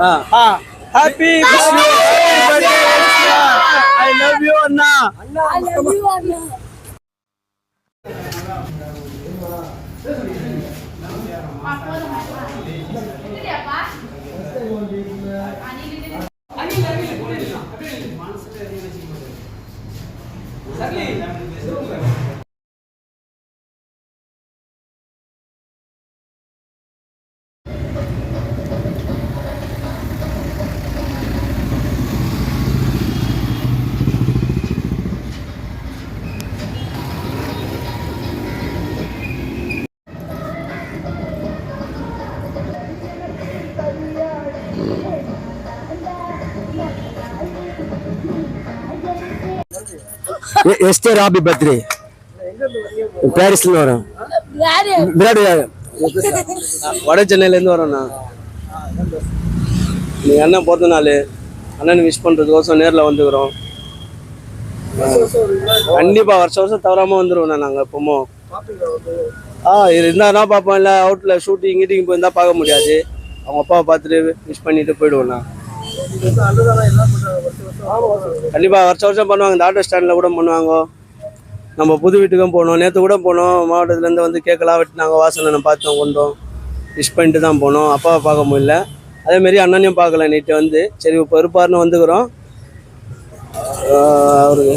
Happy birthday, Anna. I love you, Anna. I love you, Anna. Esther happy birthday பாரிஸ்ல வரோம் விராட் வட சென்னையிலேருந்து வரோண்ணா நீங்கள் அண்ணன் பிறந்த நாள். அண்ணன் விஷ் பண்ணுறதுக்கோசம் நேரில் வந்துக்கிறோம். கண்டிப்பாக வருஷம் வருஷம் தவறாமல் வந்துடுவோண்ணா நாங்கள் எப்போமோ ஆ இருந்தாருன்னா பார்ப்போம். இல்லை அவுட்டில் ஷூட்டிங் கீட்டிங் போயிருந்தா பார்க்க முடியாது. அவங்க அப்பாவை பார்த்துட்டு விஷ் பண்ணிட்டு போயிடுவோண்ணா கண்டிப்பாக வருஷம் வருஷம் பண்ணுவாங்க. இந்த ஆட்டோ ஸ்டாண்டில் கூட பண்ணுவாங்க. நம்ம புது வீட்டுக்கும் போனோம் நேற்று கூட போனோம். மாவட்டத்துலேருந்து வந்து கேக்கெல்லாம் வெட்டினாங்க. நம்ம பார்த்தோம் கொண்டோம். விஷ் பண்ணிட்டு தான் போனோம். அப்பாவை பார்க்க முடியல. அதேமாரி அண்ணனையும் பார்க்கல நைட்டு வந்து. சரி இப்போ இருப்பாருன்னு வந்துக்கிறோம். அவருக்கு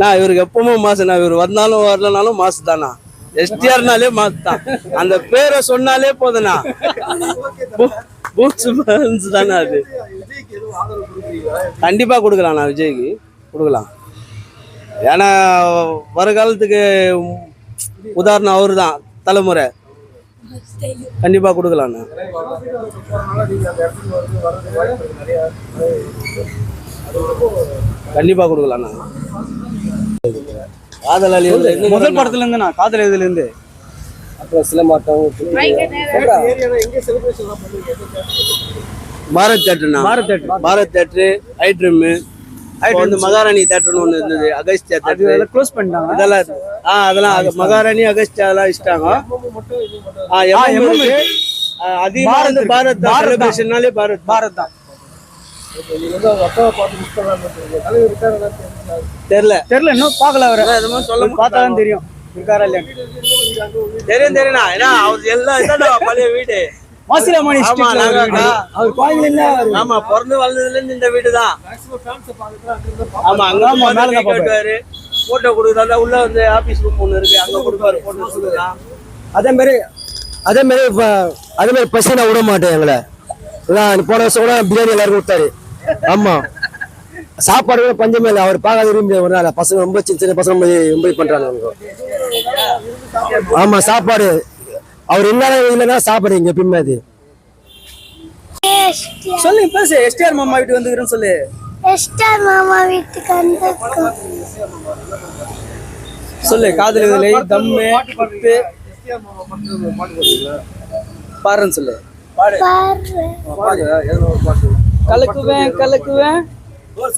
நான் இவருக்கு எப்பவுமே மாசு. நான் இவர் வந்தாலும் வரலனாலும் மாசு தானா எஸ்டிஆர்னாலே மாத்தான் அந்த பேரை சொன்னாலே போதுண்ணா. பூட்ஸ் ஃபேன்ஸ் தானே அது. கண்டிப்பா கொடுக்கலாம்ண்ணா விஜய்க்கு. கொடுக்கலாம். ஏன்னா வருகாலத்துக்கு உதாரணம் அவரு தான் தலைமுறை. கண்டிப்பா கொடுக்கலாம்ண்ணா கண்டிப்பா கொடுக்கலாம்ண்ணா காதலாளி வந்து முதல் படத்துல இருந்து நான் காதல் இதுல இருந்து அப்புறம் சில மாட்டம் Bharat தேட்டர்ண்ணா Bharat theatre. Bharat theatre Idream வந்து மகாராணி தேட்டர்னு ஒன்று இருந்தது அகஸ்தியா தேட்டர். க்ளோஸ் பண்ணிட்டாங்க. இதெல்லாம் இருக்கு. ஆ அதெல்லாம் மகாராணி அகஸ்தியா. எல்லாம் இஷ்டாங்க. ஆ எம்எம் MM இருக்கு. ஆ, அதிகமா பாரத். பாரத் பாரத் தான். செலிப்ரேஷன்னாலே பாரத் பாரத் தான் தெரியல. தெரியல. இன்னும் பார்க்கல அவரை. சொல்ல பார்த்தா தான் தெரியும். இருக்காரா இல்லையா தெரியும் தெரியும்ண்ணா ஏன்னா அவர் எல்லாம் பழைய வீடு. ஒரு வீடு. அவர் கோயில் இல்ல ஆமா பிறந்து வளர்ந்ததுல இருந்து இந்த வீடு தான் ஆமா அங்க ஆமா, மேல வெட்டுவாரு போட்டோ கொடுக்குறதா உள்ள வந்து ஆபீஸ் ரூம் ஒண்ணு இருக்கு. அங்க கொடுப்பாரு. போட்டோ கொடுக்கலாம் அதே மாதிரி அதே மாதிரி இப்ப அதே மாதிரி பசி நான் விட மாட்டேன் எங்களை. போன வருஷம் கூட பிரியாணி எல்லாருக்கும் கொடுத்தாரு. ஆமா. சாப்பாடு கூட பஞ்சமே இல்லை. அவர் பார்க்காத விரும்பி ஒரு நாள். பசங்க ரொம்ப சின்ன சின்ன பசங்க ரொம்ப இது பண்றாங்க அவங்க. ஆமா சாப்பாடு. அவர் என்ன இல்லைன்னா சாப்பாடு இங்க எப்பயுமே அது சொல்லு பேசு. எஸ்டிஆர் மாமா வீட்டு வந்துக்கிறேன்னு சொல்லு. எஸ்டர் மாமா வீட்டுக்கு வந்திருக்கோம். சொல்லு காதல் இதில் தம்மு குத்து பாருன்னு சொல்லு. பாரு கலக்குவேன் கலக்குவேன்.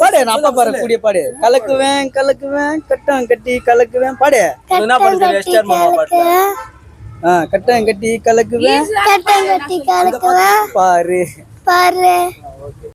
பாடு நான் அப்பா பாரு கூடிய பாடு. கலக்குவேன் கலக்குவேன் கட்டம் கட்டி கலக்குவேன். பாடு. என்ன மாமா பாட்டு ஆ கட்டம் கட்டி கலக்குவேன். கட்டம் கட்டி கலக்குவேன். பாரு. பாரு